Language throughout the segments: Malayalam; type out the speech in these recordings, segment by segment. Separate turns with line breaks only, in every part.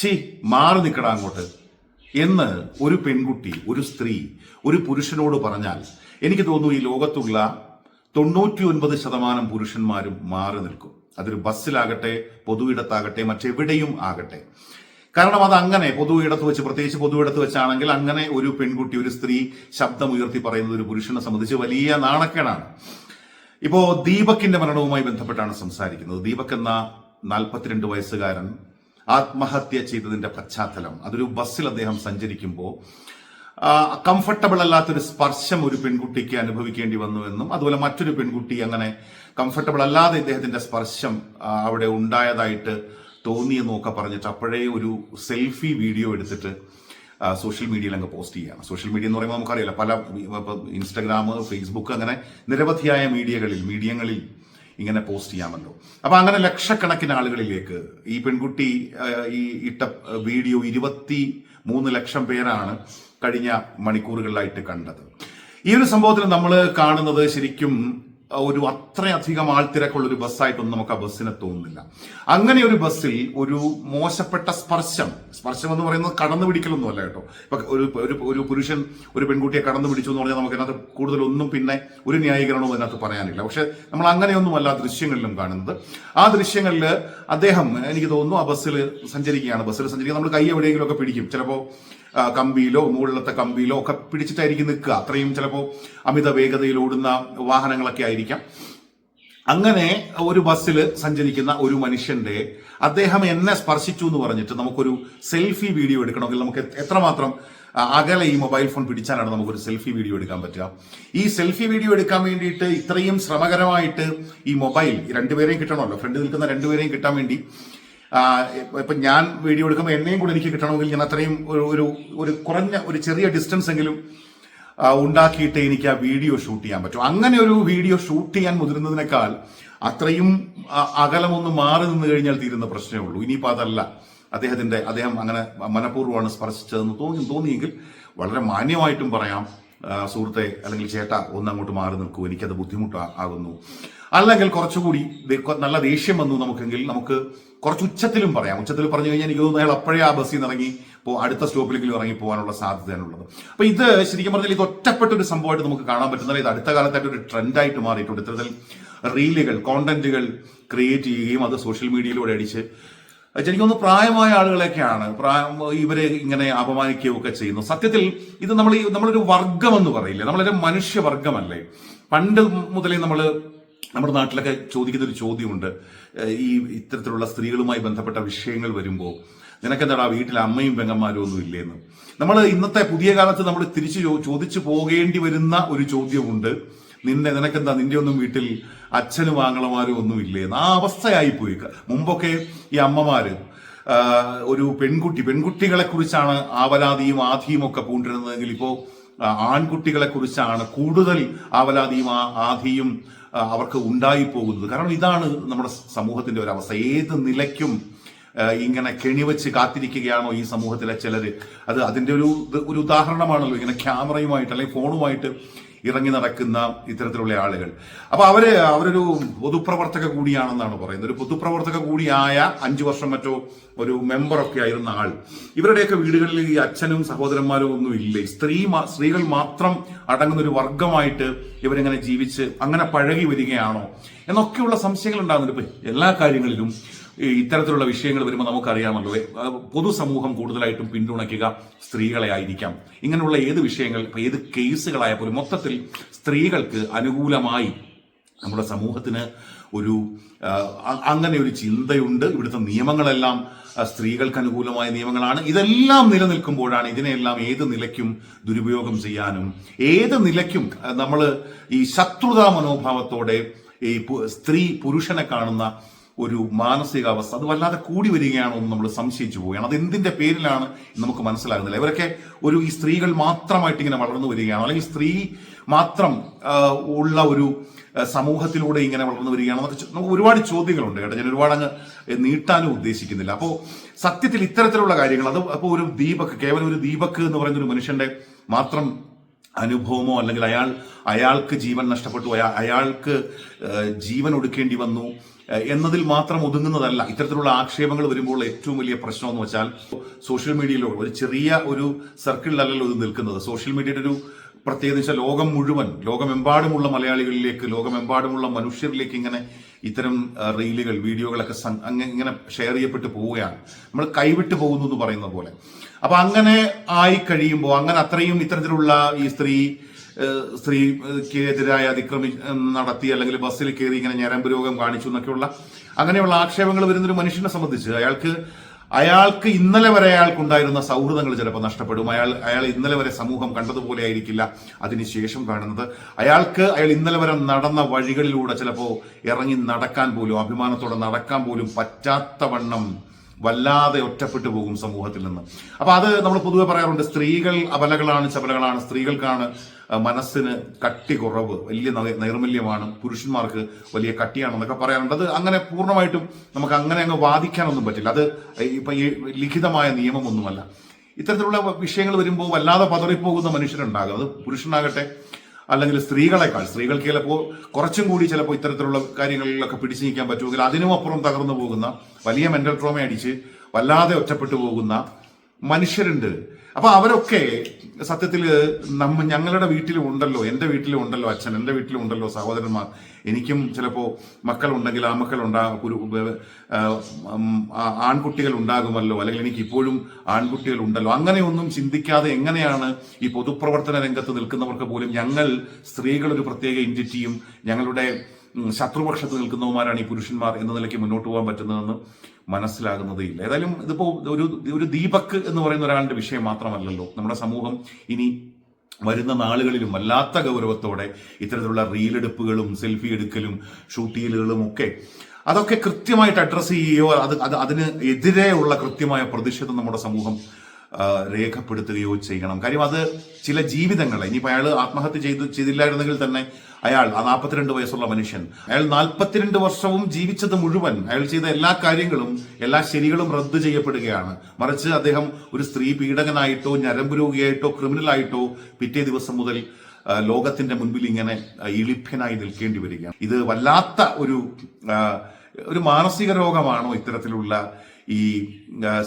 ഛീ മാറി നിൽക്കടാ അങ്ങോട്ട്. എന്ന് ഒരു പെൺകുട്ടി ഒരു സ്ത്രീ ഒരു പുരുഷനോട് പറഞ്ഞാൽ എനിക്ക് തോന്നുന്നു ഈ ലോകത്തുള്ള തൊണ്ണൂറ്റി ഒൻപത് ശതമാനം പുരുഷന്മാരും മാറി നിൽക്കും. അതൊരു ബസ്സിലാകട്ടെ പൊതുയിടത്താകട്ടെ മറ്റെവിടെയും ആകട്ടെ. കാരണം അത് അങ്ങനെ പൊതു ഇടത്ത് വെച്ച് പ്രത്യേകിച്ച് പൊതു ഇടത്ത് വെച്ചാണെങ്കിൽ അങ്ങനെ ഒരു പെൺകുട്ടി ഒരു സ്ത്രീ ശബ്ദം ഉയർത്തി പറയുന്നത് ഒരു പുരുഷനെ സംബന്ധിച്ച് വലിയ നാണക്കേടാണ്. ഇപ്പോ ദീപക്കിന്റെ മരണവുമായി ബന്ധപ്പെട്ടാണ് സംസാരിക്കുന്നത്. ദീപക് എന്ന നാൽപ്പത്തിരണ്ട് വയസ്സുകാരൻ ആത്മഹത്യ ചെയ്തതിന്റെ പശ്ചാത്തലം. അതൊരു ബസ്സിൽ അദ്ദേഹം സഞ്ചരിക്കുമ്പോൾ കംഫർട്ടബിൾ അല്ലാത്തൊരു സ്പർശം ഒരു പെൺകുട്ടിക്ക് അനുഭവിക്കേണ്ടി വന്നു എന്നും അതുപോലെ മറ്റൊരു പെൺകുട്ടി അങ്ങനെ കംഫർട്ടബിൾ അല്ലാതെ ഇദ്ദേഹത്തിന്റെ സ്പർശം അവിടെ ഉണ്ടായതായിട്ട് തോന്നിയെന്നും ഒക്കെ പറഞ്ഞിട്ട് അപ്പോഴേ ഒരു സെൽഫി വീഡിയോ എടുത്തിട്ട് സോഷ്യൽ മീഡിയയിൽ അങ്ങ് പോസ്റ്റ് ചെയ്യുകയാണ്. സോഷ്യൽ മീഡിയ എന്ന് പറയുമ്പോൾ നമുക്കറിയില്ല പല ഇൻസ്റ്റഗ്രാം ഫേസ്ബുക്ക് അങ്ങനെ നിരവധിയായ മീഡിയകളിൽ മീഡിയങ്ങളിൽ ഇങ്ങനെ പോസ്റ്റ് ചെയ്യാമല്ലോ. അപ്പൊ അങ്ങനെ ലക്ഷക്കണക്കിന് ആളുകളിലേക്ക് ഈ പെൺകുട്ടി ഈ ഇട്ട വീഡിയോ ഇരുപത്തി മൂന്ന് ലക്ഷം പേരാണ് കഴിഞ്ഞ മണിക്കൂറുകളിലായിട്ട് കണ്ടത്. ഈ ഒരു സംഭവത്തിൽ നമ്മൾ കാണുന്നത് ശരിക്കും ഒരു അത്രയധികം ആൾത്തിരക്കുള്ള ഒരു ബസ്സായിട്ടൊന്നും നമുക്ക് ആ ബസ്സിനെ തോന്നുന്നില്ല. അങ്ങനെ ഒരു ബസ്സിൽ ഒരു മോശപ്പെട്ട സ്പർശം സ്പർശം എന്ന് പറയുന്നത് കടന്നു പിടിക്കലൊന്നും അല്ല കേട്ടോ. ഇപ്പൊ ഒരു ഒരു പുരുഷൻ ഒരു പെൺകുട്ടിയെ കടന്നു പിടിച്ചു എന്ന് പറഞ്ഞാൽ നമുക്ക് അതിനകത്ത് കൂടുതലൊന്നും പിന്നെ ഒരു ന്യായീകരണവും അതിനകത്ത് പറയാനില്ല. പക്ഷെ നമ്മൾ അങ്ങനെയൊന്നുമല്ല ആ ദൃശ്യങ്ങളിലും കാണുന്നത്. ആ ദൃശ്യങ്ങളിൽ അദ്ദേഹം എനിക്ക് തോന്നുന്നു ആ ബസ്സിൽ സഞ്ചരിക്കുകയാണ്. ബസ്സിൽ സഞ്ചരിക്കുക നമ്മൾ കൈ എവിടെയെങ്കിലും ഒക്കെ പിടിക്കും. ചിലപ്പോൾ കമ്പിയിലോ മുകളിലത്തെ കമ്പിയിലോ ഒക്കെ പിടിച്ചിട്ടായിരിക്കും നിൽക്കുക. അത്രയും ചിലപ്പോൾ അമിത വേഗതയിൽ ഓടുന്ന വാഹനങ്ങളൊക്കെ ആയിരിക്കാം. അങ്ങനെ ഒരു ബസ്സിൽ സഞ്ചരിക്കുന്ന ഒരു മനുഷ്യന്റെ അദ്ദേഹം എന്നെ സ്പർശിച്ചു എന്ന് പറഞ്ഞിട്ട് നമുക്കൊരു സെൽഫി വീഡിയോ എടുക്കണമെങ്കിൽ നമുക്ക് എത്രമാത്രം അകലെ ഈ മൊബൈൽ ഫോൺ പിടിച്ചാലാണ് നമുക്കൊരു സെൽഫി വീഡിയോ എടുക്കാൻ പറ്റുക. ഈ സെൽഫി വീഡിയോ എടുക്കാൻ വേണ്ടിയിട്ട് ഇത്രയും ശ്രമകരമായിട്ട് ഈ മൊബൈൽ രണ്ടുപേരെയും കിട്ടണമല്ലോ. ഫ്രണ്ട് നിൽക്കുന്ന രണ്ടുപേരെയും കിട്ടാൻ വേണ്ടി ഇപ്പൊ- ഞാൻ വീഡിയോ എടുക്കുമ്പോൾ എന്നെയും കൂടെ എനിക്ക് കിട്ടണമെങ്കിൽ ഞാൻ അത്രയും ഒരു ഒരു ഒരു കുറഞ്ഞ ഒരു ചെറിയ ഡിസ്റ്റൻസ് എങ്കിലും ഉണ്ടാക്കിയിട്ട് എനിക്ക് ആ വീഡിയോ ഷൂട്ട് ചെയ്യാൻ പറ്റും. അങ്ങനെ ഒരു വീഡിയോ ഷൂട്ട് ചെയ്യാൻ മുതിരുന്നതിനേക്കാൾ അത്രയും അകലമൊന്ന് മാറി നിന്ന് കഴിഞ്ഞാൽ തീരുന്ന പ്രശ്നമേ ഉള്ളൂ. ഇനിയിപ്പോൾ അതല്ല. അദ്ദേഹത്തിന്റെ അദ്ദേഹം അങ്ങനെ മനഃപൂർവമാണ് സ്പർശിച്ചതെന്ന് തോന്നി തോന്നിയെങ്കിൽ വളരെ മാന്യമായിട്ടും പറയാം സുഹൃത്തെ അല്ലെങ്കിൽ ചേട്ട ഒന്ന് അങ്ങോട്ട് മാറി നിൽക്കൂ. എനിക്കത് ബുദ്ധിമുട്ടാകുന്നു. അല്ലെങ്കിൽ കുറച്ചുകൂടി നല്ല ദേഷ്യം വന്നു നമുക്കെങ്കിൽ നമുക്ക് കുറച്ച് ഉച്ചത്തിലും പറയാം. ഉച്ചത്തിൽ പറഞ്ഞു കഴിഞ്ഞാൽ എനിക്ക് തോന്നുന്നു അയാൾ അപ്പോഴേ ആ ബസ്സിൽ നിന്ന് ഇറങ്ങി ഇപ്പോൾ അടുത്ത സ്റ്റോപ്പിലെങ്കിലും ഇറങ്ങി പോകാനുള്ള സാധ്യതയാണുള്ളത്. അപ്പൊ ഇത് ശരിക്കും പറഞ്ഞാൽ ഇത് ഒറ്റപ്പെട്ട ഒരു സംഭവമായിട്ട് നമുക്ക് കാണാൻ പറ്റുന്നില്ല ഇത് അടുത്ത കാലത്തായിട്ട് ഒരു ട്രെൻഡായിട്ട് മാറിയിട്ടുണ്ട്. ഇത്തരത്തിൽ റീലുകൾ കോണ്ടന്റുകൾ ക്രിയേറ്റ് ചെയ്യുകയും അത് സോഷ്യൽ മീഡിയയിലൂടെ അടിച്ച് എനിക്കൊന്ന് പ്രായമായ ആളുകളെയൊക്കെയാണ്. പ്രായം ഇവരെ ഇങ്ങനെ അപമാനിക്കുകയും ഒക്കെ ചെയ്യുന്നു. സത്യത്തിൽ ഇത് നമ്മൾ നമ്മളൊരു വർഗം എന്ന് പറയില്ലേ? നമ്മളൊരു മനുഷ്യവർഗമല്ലേ പണ്ട് മുതലേ നമ്മൾ നമ്മുടെ നാട്ടിലൊക്കെ ചോദിക്കുന്ന ഒരു ചോദ്യമുണ്ട് ഈ ഇത്തരത്തിലുള്ള സ്ത്രീകളുമായി ബന്ധപ്പെട്ട വിഷയങ്ങൾ വരുമ്പോൾ നിനക്കെന്താടാ വീട്ടിൽ അമ്മയും പെങ്ങന്മാരും ഒന്നും ഇല്ലേന്ന്? നമ്മൾ ഇന്നത്തെ പുതിയ കാലത്ത് നമ്മൾ തിരിച്ചു ചോദിച്ചു പോകേണ്ടി വരുന്ന ഒരു ചോദ്യമുണ്ട്. നിന്നെ നിനക്കെന്താ നിന്റെ ഒന്നും വീട്ടിൽ അച്ഛനും ആങ്ങളമാരും ഒന്നും ഇല്ലേന്ന്? ആ അവസ്ഥയായി പോയി മുമ്പൊക്കെ ഈ അമ്മമാര് ഒരു പെൺകുട്ടി പെൺകുട്ടികളെ കുറിച്ചാണ് ആവലാതിയും ആധിയും ഒക്കെ പൂണ്ടിരുന്നതെങ്കിൽ ഇപ്പോ ആ, ആൺകുട്ടികളെ കുറിച്ചാണ് കൂടുതൽ ആവലാതിയും ആധിയും അവർക്ക് ഉണ്ടായി പോകുന്നത് കാരണം ഇതാണ് നമ്മുടെ സമൂഹത്തിന്റെ ഒരു അവസ്ഥ ഏത് നിലയ്ക്കും ഇങ്ങനെ കെണിവെച്ച് കാത്തിരിക്കുകയാണോ ഈ സമൂഹത്തിലെ ചിലർ അത് അതിന്റെ ഒരു ഒരു ഉദാഹരണമാണല്ലോ. ഇങ്ങനെ ക്യാമറയുമായിട്ട് അല്ലെങ്കിൽ ഫോണുമായിട്ട് ഇറങ്ങി നടക്കുന്ന ഇത്തരത്തിലുള്ള ആളുകൾ. അപ്പൊ അവർ അവരൊരു പൊതുപ്രവർത്തക കൂടിയാണെന്നാണ് പറയുന്നത്. ഒരു പൊതുപ്രവർത്തക കൂടിയായ അഞ്ചു വർഷം മറ്റോ ഒരു മെമ്പറൊക്കെ ആയിരുന്ന ആൾ. ഇവരുടെയൊക്കെ വീടുകളിൽ ഈ അച്ഛനും സഹോദരന്മാരും ഒന്നും ഇല്ലേ. സ്ത്രീ സ്ത്രീകൾ മാത്രം അടങ്ങുന്ന ഒരു വർഗമായിട്ട് ഇവരിങ്ങനെ ജീവിച്ച് അങ്ങനെ പഴകി വരികയാണോ? എന്നൊക്കെയുള്ള സംശയങ്ങൾ ഉണ്ടാകുന്നുണ്ട് ഇപ്പൊ എല്ലാ കാര്യങ്ങളിലും ഇത്തരത്തിലുള്ള വിഷയങ്ങൾ വരുമ്പോൾ നമുക്കറിയാമല്ലോ. പൊതുസമൂഹം കൂടുതലായിട്ടും പിന്തുണയ്ക്കുക സ്ത്രീകളെ ആയിരിക്കാം. ഇങ്ങനെയുള്ള ഏത് വിഷയങ്ങൾ ഇപ്പൊ ഏത് കേസുകളായ പോലും മൊത്തത്തിൽ സ്ത്രീകൾക്ക് അനുകൂലമായി നമ്മുടെ സമൂഹത്തിന് ഒരു അങ്ങനെ ഒരു ചിന്തയുണ്ട്. ഇവിടുത്തെ നിയമങ്ങളെല്ലാം സ്ത്രീകൾക്ക് അനുകൂലമായ നിയമങ്ങളാണ്. ഇതെല്ലാം നിലനിൽക്കുമ്പോഴാണ് ഇതിനെല്ലാം ഏത് നിലയ്ക്കും ദുരുപയോഗം ചെയ്യാനും ഏത് നിലയ്ക്കും നമ്മൾ ഈ ശത്രുതാ മനോഭാവത്തോടെ ഈ സ്ത്രീ പുരുഷനെ കാണുന്ന ഒരു മാനസികാവസ്ഥ. അത് വല്ലാതെ കൂടി വരികയാണോ എന്ന് നമ്മൾ സംശയിച്ചു പോവുകയാണ്. അത് എന്തിന്റെ പേരിലാണ് നമുക്ക് മനസ്സിലാകുന്നില്ല. ഇവരൊക്കെ ഒരു ഈ സ്ത്രീകൾ മാത്രമായിട്ട് ഇങ്ങനെ വളർന്നു വരികയാണോ. അല്ലെങ്കിൽ സ്ത്രീ മാത്രം ഉള്ള ഒരു സമൂഹത്തിലൂടെ ഇങ്ങനെ വളർന്നു വരികയാണ് നമുക്ക് ഒരുപാട് ചോദ്യങ്ങളുണ്ട് കേട്ടോ. ഞാൻ ഒരുപാട് അങ്ങ് നീട്ടാനും ഉദ്ദേശിക്കുന്നില്ല. അപ്പോൾ സത്യത്തിൽ ഇത്തരത്തിലുള്ള കാര്യങ്ങൾ അത് അപ്പോൾ ഒരു ദീപക് കേവലം ഒരു ദീപക് എന്ന് പറയുന്ന ഒരു മനുഷ്യന്റെ മാത്രം അനുഭവമോ അല്ലെങ്കിൽ അയാൾ അയാൾക്ക് ജീവൻ നഷ്ടപ്പെട്ടു അയാൾ അയാൾക്ക് ജീവൻ ഒടുക്കേണ്ടി വന്നു എന്നതിൽ മാത്രം ഒതുങ്ങുന്നതല്ല. ഇത്തരത്തിലുള്ള ആക്ഷേപങ്ങൾ വരുമ്പോൾ ഏറ്റവും വലിയ പ്രശ്നം എന്ന് വെച്ചാൽ സോഷ്യൽ മീഡിയയിലോ ഒരു ചെറിയ ഒരു സർക്കിളിലല്ലല്ലോ ഇത് നിൽക്കുന്നത്. സോഷ്യൽ മീഡിയയുടെ ഒരു പ്രത്യേകത വെച്ചാൽ ലോകം മുഴുവൻ ലോകമെമ്പാടുമുള്ള മലയാളികളിലേക്ക് ലോകമെമ്പാടുമുള്ള മനുഷ്യരിലേക്ക് ഇങ്ങനെ ഇത്തരം റീലുകൾ വീഡിയോകളൊക്കെ ഇങ്ങനെ ഷെയർ ചെയ്യപ്പെട്ട് പോവുകയാണ്. നമ്മൾ കൈവിട്ട് പോകുന്നു എന്ന് പറയുന്ന പോലെ. അപ്പൊ അങ്ങനെ ആയി കഴിയുമ്പോൾ അങ്ങനെ അത്രയും ഇത്തരത്തിലുള്ള ഈ സ്ത്രീ സ്ത്രീക്കെതിരായ അതിക്രമി നടത്തി അല്ലെങ്കിൽ ബസ്സിൽ കയറി ഇങ്ങനെ ഞരമ്പ് രോഗം കാണിച്ചു എന്നൊക്കെയുള്ള അങ്ങനെയുള്ള ആക്ഷേപങ്ങൾ വരുന്നൊരു മനുഷ്യനെ സംബന്ധിച്ച് അയാൾക്ക് അയാൾക്ക് ഇന്നലെ വരെ അയാൾക്കുണ്ടായിരുന്ന സൗഹൃദങ്ങൾ ചിലപ്പോൾ നഷ്ടപ്പെടും. അയാൾ അയാൾ ഇന്നലെ വരെ സമൂഹം കണ്ടതുപോലെ ആയിരിക്കില്ല അതിനുശേഷം കാണുന്നത്. അയാൾക്ക് അയാൾ ഇന്നലെ വരെ നടന്ന വഴികളിലൂടെ ചിലപ്പോൾ ഇറങ്ങി നടക്കാൻ പോലും അഭിമാനത്തോടെ നടക്കാൻ പോലും പറ്റാത്തവണ്ണം വല്ലാതെ ഒറ്റപ്പെട്ടു പോകും സമൂഹത്തിൽ നിന്ന്. അപ്പൊ അത് നമ്മൾ പൊതുവെ പറയാറുണ്ട് സ്ത്രീകൾ അബലകളാണ് ചപലകളാണ് സ്ത്രീകൾക്കാണ് മനസ്സിന് കട്ടി കുറവ് വലിയ നൈർമല്യമാണ് പുരുഷന്മാർക്ക് വലിയ കട്ടിയാണെന്നൊക്കെ പറയാറുണ്ട്. അത് അങ്ങനെ പൂർണമായിട്ടും നമുക്ക് അങ്ങനെ അങ്ങ് വാദിക്കാനൊന്നും പറ്റില്ല. അത് ഇപ്പൊ ഈ ലിഖിതമായ നിയമമൊന്നുമല്ല. ഇത്തരത്തിലുള്ള വിഷയങ്ങൾ വരുമ്പോൾ വല്ലാതെ പതറിപ്പോകുന്ന മനുഷ്യരുണ്ടാകും. അത് പുരുഷനാകട്ടെ അല്ലെങ്കിൽ സ്ത്രീകളെക്കാൾ സ്ത്രീകൾക്ക് ചിലപ്പോൾ കുറച്ചും കൂടി ചിലപ്പോൾ ഇത്തരത്തിലുള്ള കാര്യങ്ങളിലൊക്കെ പിടിച്ചു നീക്കാൻ പറ്റുമെങ്കിൽ അതിനും അപ്പുറം തകർന്നു പോകുന്ന വലിയ മെന്റൽ ട്രോമ അടിച്ച് വല്ലാതെ ഒറ്റപ്പെട്ടു പോകുന്ന മനുഷ്യരുണ്ട്. അപ്പൊ അവരൊക്കെ സത്യത്തിൽ നമ്മ ഞങ്ങളുടെ വീട്ടിലും ഉണ്ടല്ലോ എന്റെ വീട്ടിലും ഉണ്ടല്ലോ അച്ഛൻ എന്റെ വീട്ടിലും ഉണ്ടല്ലോ സഹോദരന്മാർ. എനിക്കും ചിലപ്പോൾ മക്കളുണ്ടെങ്കിൽ ആ മക്കൾ ഉണ്ടാ ഒരു ആൺകുട്ടികൾ ഉണ്ടാകുമല്ലോ. അല്ലെങ്കിൽ എനിക്ക് ഇപ്പോഴും ആൺകുട്ടികൾ ഉണ്ടല്ലോ. അങ്ങനെയൊന്നും ചിന്തിക്കാതെ എങ്ങനെയാണ് ഈ പൊതുപ്രവർത്തന രംഗത്ത് നിൽക്കുന്നവർക്ക് പോലും ഞങ്ങൾ സ്ത്രീകൾ ഒരു പ്രത്യേക ഇൻഡിറ്റിയും ഞങ്ങളുടെ ശത്രുപക്ഷത്ത് നിൽക്കുന്നവന്മാരാണ് ഈ പുരുഷന്മാർ എന്ന നിലയ്ക്ക് മുന്നോട്ട് പോകാൻ പറ്റുന്നതെന്ന് മനസ്സിലാകുന്നതേ ഇല്ല. ഏതായാലും ഇതിപ്പോ ഒരു ഒരു ദീപക് എന്ന് പറയുന്ന ഒരാളുടെ വിഷയം മാത്രമല്ലല്ലോ. നമ്മുടെ സമൂഹം ഇനി വരുന്ന നാളുകളിലും വല്ലാത്ത ഗൗരവത്തോടെ ഇത്തരത്തിലുള്ള റീലെടുപ്പുകളും സെൽഫി എടുക്കലും ഷൂട്ടീലുകളും ഒക്കെ അതൊക്കെ കൃത്യമായിട്ട് അഡ്രസ്സ് ചെയ്യുകയോ അത് അത് അതിന് എതിരെയുള്ള കൃത്യമായ പ്രതിഷേധം നമ്മുടെ സമൂഹം രേഖപ്പെടുത്തുകയോ ചെയ്യണം. കാര്യം അത് ചില ജീവിതങ്ങളെ ഇനിയിപ്പോൾ അയാൾ ആത്മഹത്യ ചെയ്തു ചെയ്തില്ലായിരുന്നെങ്കിൽ തന്നെ അയാൾ ആ നാൽപ്പത്തിരണ്ട് വയസ്സുള്ള മനുഷ്യൻ അയാൾ നാൽപ്പത്തിരണ്ട് വർഷവും ജീവിച്ചത് മുഴുവൻ അയാൾ ചെയ്ത എല്ലാ കാര്യങ്ങളും എല്ലാ ശരികളും റദ്ദ് ചെയ്യപ്പെടുകയാണ്. മറിച്ച് അദ്ദേഹം ഒരു സ്ത്രീ പീഡകനായിട്ടോ ഞരമ്പ് രോഗിയായിട്ടോ ക്രിമിനലായിട്ടോ പിറ്റേ ദിവസം മുതൽ ലോകത്തിന്റെ മുൻപിൽ ഇങ്ങനെ ഇളിഭ്യനായി നിൽക്കേണ്ടി വരികയാണ്. ഇത് വല്ലാത്ത ഒരു ഒരു മാനസിക രോഗമാണോ ഇത്തരത്തിലുള്ള ഈ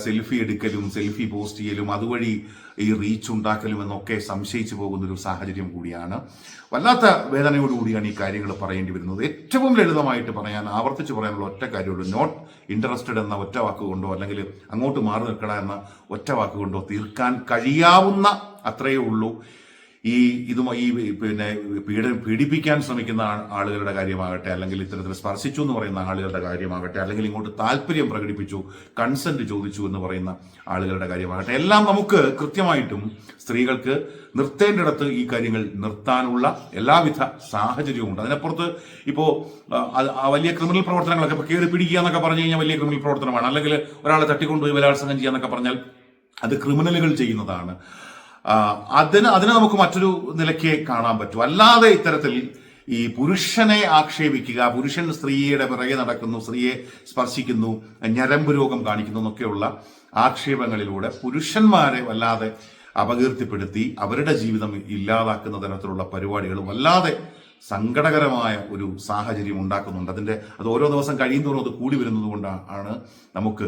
സെൽഫി എടുക്കലും സെൽഫി പോസ്റ്റ് ചെയ്യലും അതുവഴി ഈ റീച്ച് ഉണ്ടാക്കലും എന്നൊക്കെ സംശയിച്ചു പോകുന്നൊരു സാഹചര്യം കൂടിയാണ്. വല്ലാത്ത വേദനയോടുകൂടിയാണ് ഈ കാര്യങ്ങൾ പറയേണ്ടി വരുന്നത്. ഏറ്റവും ലളിതമായിട്ട് പറയാൻ ആവർത്തിച്ച് പറയാനുള്ള ഒറ്റ കാര്യമുള്ളൂ. നോട്ട് ഇൻട്രസ്റ്റഡ് എന്ന ഒറ്റ വാക്കുകൊണ്ടോ അല്ലെങ്കിൽ അങ്ങോട്ട് മാറി നിൽക്കണ എന്ന ഒറ്റ വാക്കുകൊണ്ടോ തീർക്കാൻ കഴിയാവുന്ന അത്രയേ ഉള്ളൂ. ഈ ഇതുമായി ഈ പിന്നെ പീഡ പീഡിപ്പിക്കാൻ ശ്രമിക്കുന്ന ആളുകളുടെ കാര്യമാകട്ടെ അല്ലെങ്കിൽ ഇത്തരത്തിൽ സ്പർശിച്ചു എന്ന് പറയുന്ന ആളുകളുടെ കാര്യമാകട്ടെ അല്ലെങ്കിൽ ഇങ്ങോട്ട് താല്പര്യം പ്രകടിപ്പിച്ചു കൺസെന്റ് ചോദിച്ചു എന്ന് പറയുന്ന ആളുകളുടെ കാര്യമാകട്ടെ എല്ലാം നമുക്ക് കൃത്യമായിട്ടും സ്ത്രീകൾക്ക് നിർത്തേണ്ടിടത്ത് ഈ കാര്യങ്ങൾ നിർത്താനുള്ള എല്ലാവിധ സാഹചര്യവും ഉണ്ട്. അതിനപ്പുറത്ത് ഇപ്പോ ആ, ആ- ആ വലിയ ക്രിമിനൽ പ്രവർത്തനങ്ങളൊക്കെ ഇപ്പോൾ കയറി പിടിക്കുക എന്നൊക്കെ പറഞ്ഞു കഴിഞ്ഞാൽ വലിയ ക്രിമിനൽ പ്രവർത്തനമാണ്. അല്ലെങ്കിൽ ഒരാളെ തട്ടിക്കൊണ്ടുപോയി ബലാത്സംഗം ചെയ്യുക എന്നൊക്കെ പറഞ്ഞാൽ അത് ക്രിമിനലുകൾ ചെയ്യുന്നതാണ്. അതിന് അതിനെ നമുക്ക് മറ്റൊരു നിലയ്ക്ക് കാണാൻ പറ്റും. അല്ലാതെ ഇത്തരത്തിൽ ഈ പുരുഷനെ ആക്ഷേപിക്കുക പുരുഷൻ സ്ത്രീയുടെ പിറകെ നടക്കുന്നു സ്ത്രീയെ സ്പർശിക്കുന്നു ഞരമ്പ് രോഗം കാണിക്കുന്നു എന്നൊക്കെയുള്ള ആക്ഷേപങ്ങളിലൂടെ പുരുഷന്മാരെ വല്ലാതെ അപകീർത്തിപ്പെടുത്തി അവരുടെ ജീവിതം ഇല്ലാതാക്കുന്ന തരത്തിലുള്ള പരിപാടികളും വല്ലാതെ സങ്കടകരമായ ഒരു സാഹചര്യം ഉണ്ടാക്കുന്നുണ്ട്. അതിന്റെ അത് ഓരോ ദിവസം കഴിയുന്നതോറും അത് കൂടി വരുന്നത് കൊണ്ടാണ് നമുക്ക്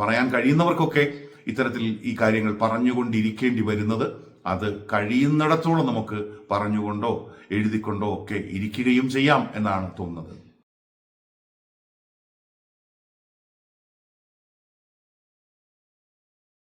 പറയാൻ കഴിയുന്നവർക്കൊക്കെ ഇത്തരത്തിൽ ഈ കാര്യങ്ങൾ പറഞ്ഞുകൊണ്ടിരിക്കേണ്ടി വരുന്നത്. അത് കഴിയുന്നിടത്തോളം നമുക്ക് പറഞ്ഞുകൊണ്ടോ എഴുതിക്കൊണ്ടോ ഒക്കെ ഇരിക്കുകയും ചെയ്യാം എന്നാണ് തോന്നുന്നത്.